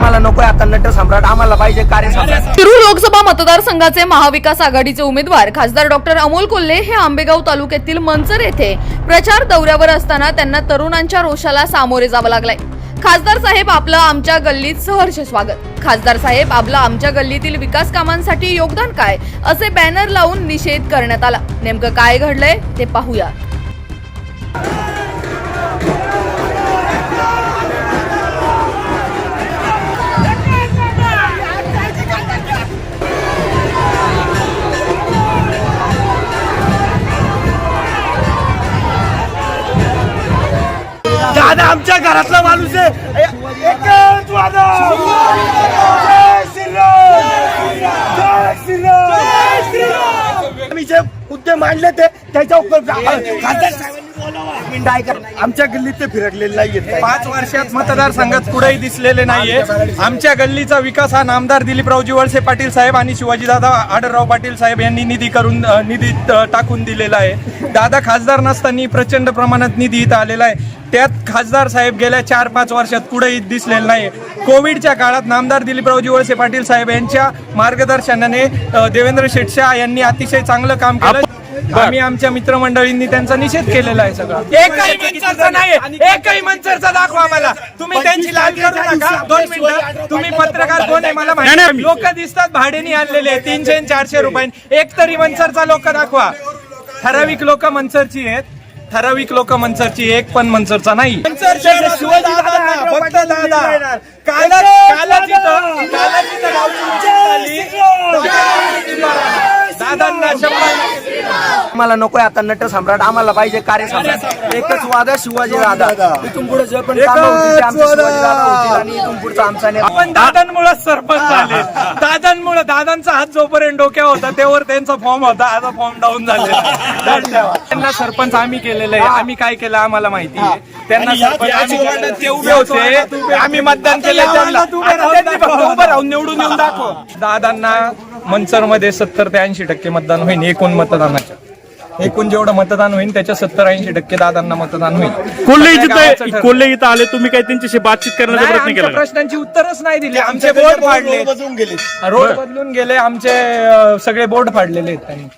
मला नकोय आता नट सम्राट. आम्हाला पाहिजे कार्य सम्राट. शिरूर लोकसभा मतदारसंघाचे महाविकास आघाडीचे उमेदवार खासदार डॉक्टर अमोल कोल्हे हे आंबेगाव तालुक्यातील मंचर येथे प्रचार दौऱ्यावर असताना त्यांना तरुणांच्या रोषाला सामोरे जावं लागलंय. खासदार साहेब आपलं आमच्या गल्लीत सहर्ष स्वागत. खासदार साहेब आपलं आमच्या गल्लीतील विकास कामांसाठी योगदान काय? असे बॅनर लावून निषेध करण्यात आला. नेमकं काय घडलंय ते पाहूया. आमच्या घरातला माणूस आहे. एकच वादा जय श्रीराम. जय श्रीराम. आम्ही जे मुद्दे मांडले ते त्याच्या उपर खासदार साहेबांनी आमच्या गल्लीत ते फिरकलेले नाहीये. पाच वर्षात मतदारसंघात कुठेही दिसलेले नाहीये. आमच्या गल्लीचा विकास हा नामदार दिलीपरावजी वळसे पाटील साहेब आणि शिवाजीदादा आढळराव पाटील साहेब यांनी निधी करून निधी टाकून दिलेला आहे. दादा खासदार नसताना प्रचंड प्रमाणात निधी इथं आलेला आहे. त्यात खासदार साहेब गेल्या चार पाच वर्षात कुठेही दिसलेले नाही. कोविडच्या काळात नामदार दिलीपरावजी वळसे पाटील साहेब यांच्या मार्गदर्शनाने देवेंद्र शेटशाह यांनी अतिशय चांगलं काम केलं. आम्ही आमच्या मित्रमंडळींनी त्यांचा निषेध केलेला आहे सगळा. एकही मंचरचा नाही एकही मंचरचा दाखवा मला तुम्ही त्यांची लाल करू नका. दोन मिनिटं. तुम्ही पत्रकार कोण आहे मला माहिती लोक दिसतात भाड्याने आणलेले तीनशे चारशे रुपये एक तरी मंचरचा लोक दाखवा. ठराविक लोक मंचरची आहेत. ठराविक लोक मंचरची एक पण मंचरचा नाही मंचरचे शिवाजी दादा, फक्त दादा कालच कालच इथं कालच इथं गावची मिटिंग झाली. दादांना शंभर आम्हाला नकोय आता नट सम्राट आम्हाला पाहिजे कार्य सम्राट. एकच वादा शिवाजी दादा इथून पुढे जे पण पुढचा आमचा नेता. आपण दादांमुळे सरपंच झाले. दादांमुळे दादांचा हात जोपर्यंत डोक्यावर होता तेव्हा त्यांचा फॉर्म होता. आता फॉर्म डाऊन झालेला त्यांना सरपंच आम्ही केलेलं आहे. आम्ही काय केलं आम्हाला माहिती आहे. त्यांना सरपंच आम्ही केलं. ते उभे होते आम्ही मतदान केलं त्यांना. उभं राहून निवडून येऊन दाखव. दादांना मंचरमध्ये सत्तर ते ऐंशी टक्के मतदान होईल एकूण मतदानाच्या. एकूण जेवढं मतदान होईल त्याच्या सत्तर ऐंशी टक्के दादांना मतदान होईल. कोल्हे इथं. कोल्हे इथं आले तुम्ही काही त्यांच्याशी बातचीत करण्याचा प्रयत्न आमच्या केला का? प्रश्नांची उत्तरच नाही दिली. आमचे बोर्ड फाडले रोड बदलून गेले. आमचे अं, सगळे बोर्ड फाडलेले आहेत त्यांनी.